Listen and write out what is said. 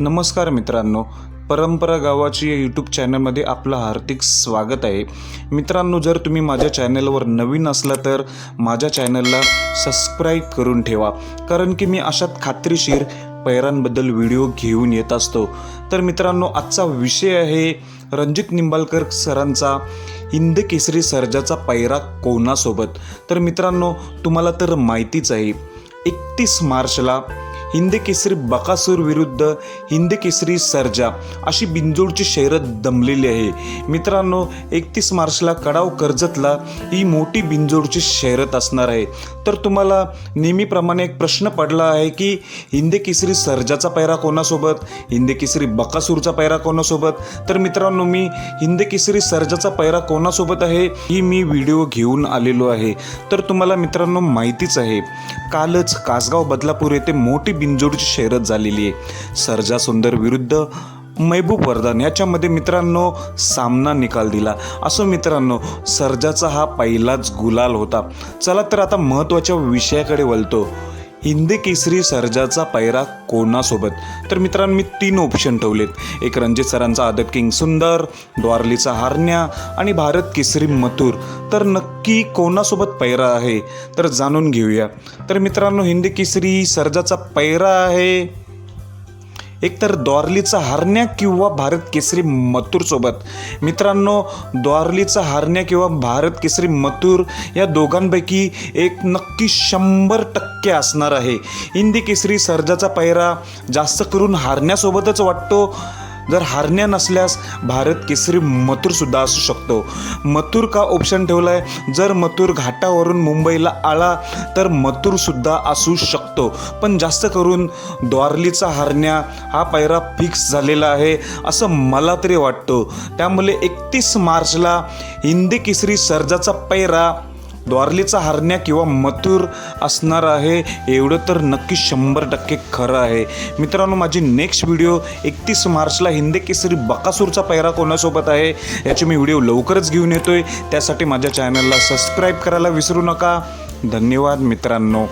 नमस्कार मित्रांनो परंपरा गावाची या यूट्यूब चॅनलमध्ये आपलं हार्दिक स्वागत आहे. मित्रांनो जर तुम्ही माझ्या चॅनलवर नवीन असला तर माझ्या चॅनलला सबस्क्राईब करून ठेवा. कारण की मी अशात खात्रीशीर पैरांबद्दल व्हिडिओ घेऊन येत असतो. तर मित्रांनो आजचा विषय आहे रणजित निंबाळकर सरांचा हिंद केसरी सर्जाचा पैरा कोणासोबत? तर मित्रांनो तुम्हाला तर माहितीच आहे एकतीस मार्चला हिंद केसरी बकासूर विरुद्ध हिंद केसरी सर्जा अशी बिंजोडची शर्यत दमलेली आहे. मित्रांनो एकतीस मार्चला कडाव कर्जतला ही मोठी बिंजोडची शर्यत असणार आहे. तर तुम्हाला नेहमीप्रमाणे एक प्रश्न पडला आहे की हिंद केसरी सर्जाचा पैरा कोणासोबत? हिंद केसरी बकासूरचा पैरा कोणासोबत? तर मित्रांनो मी हिंद केसरी सर्जाचा पैरा कोणासोबत आहे ही मी व्हिडिओ घेऊन आलेलो आहे. तर तुम्हाला मित्रांनो माहितीच आहे कालच कासगाव बदलापूर येथे मोठी बिनजोडची शहरत झालेली आहे. सर्जा सुंदर विरुद्ध महबूब वर्धन. याच्यामध्ये मित्रांनो सामना निकाल दिला. असो मित्रांनो सर्जाचा हा पहिलाच गुलाल होता. चला तर आता महत्त्वाच्या विषयाकडे वळतो. हिंदी केसरी सर्जाचा पैरा कोणासोबत? तर मित्रांनो मी तीन ऑप्शन ठेवलेत. एक रणजित सरांचा आदत किंग सुंदर द्वारलीचा हारण्या आणि भारत केसरी मथुर. तर नक्की कोणासोबत पैरा आहे? तर जाणून घेऊया. तर मित्रांनो हिंदी केसरी सर्जाचा पैरा आहे एकतर द्वारलीचा हारण्या किंवा भारत केसरी मथुरसोबत मित्रांनो द्वारलीचा हारण्या किंवा भारत केसरी मथुर या दोघांपैकी एक नक्की शंभर टक्के असणार आहे. हिंदी केसरी सर्जाचा पायरा जास्त करून हारण्यासोबतच वाटतो. जर हारण्या नसल्यास भारत केसरी मथुरसुद्धा असू शकतो. मथुर का ऑप्शन ठेवला आहे जर मथुर घाटावरून मुंबईला आला तर मथुरसुद्धा असू शकतो. पण जास्त करून द्वारलीचा हारण्या हा पैरा फिक्स झालेला आहे असं मला तरी वाटतो. त्यामुळे एकतीस मार्चला हिंदी केसरी सर्जाचा पैरा द्वारलीचा हारण्या किंवा मथुर असणार आहे एवढं तर नक्की शंभर टक्के खरं आहे. मित्रांनो माझी नेक्स्ट व्हिडिओ एकतीस मार्चला हिंदे केसरी बकासूरचा पैरा कोणासोबत आहे याची मी व्हिडिओ लवकरच घेऊन येतोय. त्यासाठी माझ्या चॅनलला सबस्क्राईब करायला विसरू नका. धन्यवाद मित्रांनो.